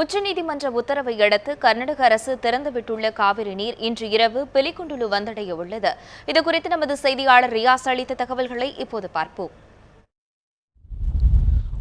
உச்சநீதிமன்ற உத்தரவை அடுத்து கர்நாடக அரசு திறந்துவிட்டுள்ள காவிரி நீர் இன்று இரவு பிலிக்குண்டுலு வந்தடைய உள்ளது இதுகுறித்து நமது செய்தியாளர் ரியாஸ் அளித்த தகவல்களை இப்போது பார்ப்போம்.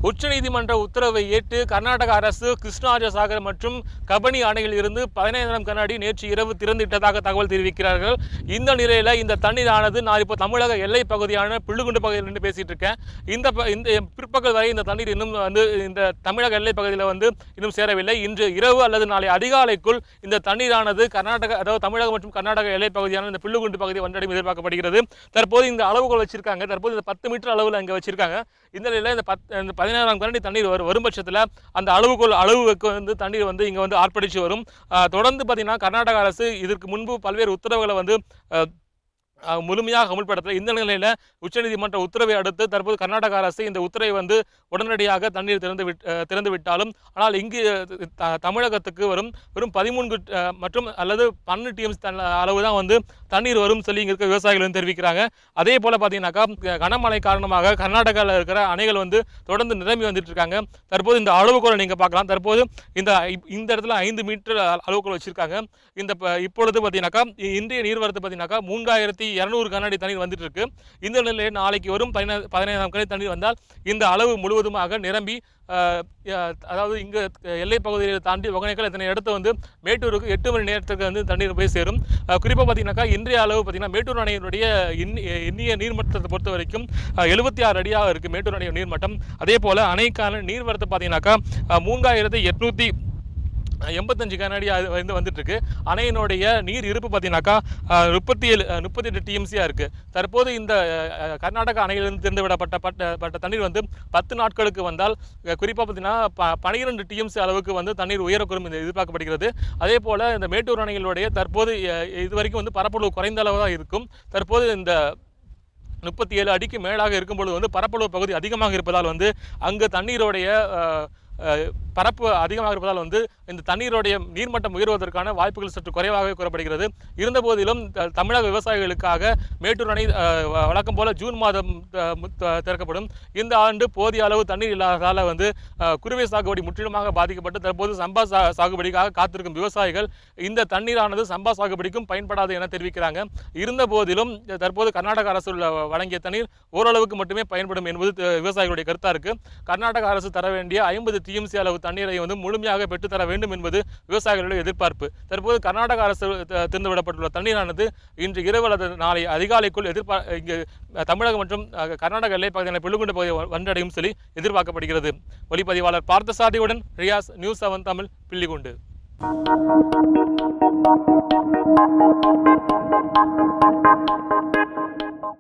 உச்சநீதிமன்ற உத்தரவை ஏற்று கர்நாடக அரசு கிருஷ்ணராஜசாகர் மற்றும் கபனி அணையில் இருந்து பதினைந்தாயிரம் கண்ணாடி நேற்று இரவு திறந்துவிட்டதாக தகவல் தெரிவிக்கிறார்கள். இந்த நிலையில் இந்த தண்ணீரானது நான் இப்போ தமிழக எல்லை பகுதியான பிள்ளுகுண்டு பகுதியில் நின்று பேசிட்டு இருக்கேன். இந்த ப- இந்த பிற்பகல் வரை இந்த தண்ணீர் இன்னும் வந்து இந்த தமிழக எல்லை பகுதியில் வந்து இன்னும் சேரவில்லை. இன்று இரவு அல்லது நாளை அதிகாலைக்குள் இந்த தண்ணீரானது கர்நாடக அதாவது தமிழகம் மற்றும் கர்நாடக எல்லை பகுதியான இந்த பிள்ளுகுண்டு பகுதி வந்தடையும் எதிர்பார்க்கப்படுகிறது. தற்போது இந்த அளவுகள் வச்சிருக்காங்க. தற்போது இந்த பத்து மீட்டர் அளவில் இங்கே வச்சிருக்காங்க. இந்த நிலையில் இந்த பத் இந்த பதினாறாம் கரண்டி தண்ணீர் வரும் வரும் பட்சத்தில் அந்த அளவுக்குள் அளவுக்கு வந்து தண்ணீர் வந்து இங்கே வந்து ஆர்ப்பரித்து வரும். தொடர்ந்து பார்த்திங்கன்னா கர்நாடக அரசு இதற்கு முன்பு பல்வேறு உத்தரவுகளை வந்து முழுமையாக அமல்படுத்தல. இந்த நிலையில் உச்சநீதிமன்ற உத்தரவை அடுத்து தற்போது கர்நாடக அரசு இந்த உத்தரவை வந்து உடனடியாக தண்ணீர் திறந்து விட் திறந்து விட்டாலும் ஆனால் இங்கு த- தமிழகத்துக்கு வரும் வெறும் பதிமூன்று மற்றும் அல்லது பன்னெண்டு டிஎம்ஸ் அளவு தான் வந்து தண்ணீர் வரும் சொல்லி இங்கே இருக்க விவசாயிகள் வந்து தெரிவிக்கிறாங்க. அதே போல் பார்த்தீங்கன்னாக்கா க- கனமழை காரணமாக கர்நாடகாவில் இருக்கிற அணைகள் வந்து தொடர்ந்து நிரம்பி வந்துட்டு இருக்காங்க. தற்போது இந்த அளவுகோலை நீங்கள் பார்க்கலாம். தற்போது இந்த இந்த இடத்துல ஐந்து மீட்டர் அளவுக்குள் வச்சுருக்காங்க. இந்த இப்பொழுது பார்த்தீங்கன்னாக்கா இ- இன்றைய நீர்வரத்து பார்த்தீங்கன்னாக்கா மூன்றாயிரத்தி இரநூறு கண்ணாடி தண்ணீர் வந்துட்டு இருக்கு இந்த நிலையில் நாளைக்கு வரும் பதினா பதினைந்தாம் கண்ணாடி தண்ணீர் வந்தால் இந்த அளவு முழுவதுமாக நிரம்பி அதாவது இங்கே எல்லை பகுதியை தாண்டி ஒகேனக்கல் இத்தனை இடத்த வந்து மேட்டூருக்கு எட்டு மணி நேரத்துக்கு வந்து தண்ணீர் போய் சேரும். குறிப்பாக பார்த்தீங்கன்னாக்கா இன்றைய அளவு பார்த்தீங்கன்னா மேட்டூர் அணையினுடைய இன் எண்ணிய நீர்மட்டத்தை பொறுத்த வரைக்கும் எழுபத்தி ஆறு அடியாக இருக்குது மேட்டூர் அணையின் நீர்மட்டம். அதே போல் அணைக்கான நீர்வரத்து பார்த்தீங்கன்னாக்கா மூன்றாயிரத்தி எட்நூற்றி எண்பத்தஞ்சு கனடி அது வந்து வந்துட்டுருக்கு. அணையினுடைய நீர் இருப்பு பார்த்தீங்கன்னாக்கா முப்பத்தி ஏழு முப்பத்தி எட்டு டிஎம்சியாக இருக்குது தற்போது இந்த கர்நாடகா கர்நாடக அணையிலிருந்து திறந்து விடப்பட்ட பட்ட பட்ட தண்ணீர் வந்து பத்து நாட்களுக்கு வந்தால் குறிப்பாக பார்த்தீங்கன்னா ப பனிரெண்டு டிஎம்சி அளவுக்கு வந்து தண்ணீர் உயரக்கூடும் இந்த எதிர்பார்க்கப்படுகிறது. அதே போல் இந்த மேட்டூர் அணைகளுடைய தற்போது இது வரைக்கும் வந்து பரப்பளவு குறைந்த அளவு தான் இருக்கும். தற்போது இந்த முப்பத்தி ஏழு அடிக்கு மேலாக இருக்கும் பொழுது வந்து பரப்பளவு பகுதி அதிகமாக இருப்பதால் வந்து அங்கு தண்ணீருடைய பரப்பு அதிகமாக இருப்பதால் வந்து இந்த தண்ணீருடைய நீர்மட்டம் உயர்வதற்கான வாய்ப்புகள் சற்று குறைவாகவே கூறப்படுகிறது. இருந்த போதிலும் த- தமிழக விவசாயிகளுக்காக மேட்டூர் அணை வழக்கம் போல ஜூன் மாதம் திறக்கப்படும். இந்த ஆண்டு போதிய அளவு தண்ணீர் இல்லாததால் வந்து குருவை சாகுபடி முற்றிலுமாக பாதிக்கப்பட்டு தற்போது சம்பா சா சாகுபடிக்காக காத்திருக்கும் விவசாயிகள் இந்த தண்ணீரானது சம்பா சாகுபடிக்கும் பயன்படாது என தெரிவிக்கிறாங்க. இருந்த போதிலும் தற்போது கர்நாடக அரசு வழங்கிய தண்ணீர் ஓரளவுக்கு மட்டுமே பயன்படும் என்பது விவசாயிகளுடைய கருத்தாக இருக்குது கர்நாடக அரசு தர வேண்டிய ஐம்பது டிஎம்சி அளவு தண்ணீரை வந்து முழுமையாக பெற்றுத்தர வேண்டும் என்பது விவசாயிகளுடைய எதிர்பார்ப்பு. தற்போது கர்நாடக அரசு திறந்துவிடப்பட்டுள்ள தண்ணீரானது இன்று இரவு அல்லது நாளை அதிகாலைக்குள் எதிர்பார் இங்கு தமிழகம் மற்றும் கர்நாடக எல்லை பகுதியான பெள்ளுகுண்டு பகுதியை வந்தடையும் சொல்லி எதிர்பார்க்கப்படுகிறது. ஒளிப்பதிவாளர் பார்த்தசாதியுடன் ரியாஸ் நியூஸ் செவன் தமிழ் பில்லிகுண்டு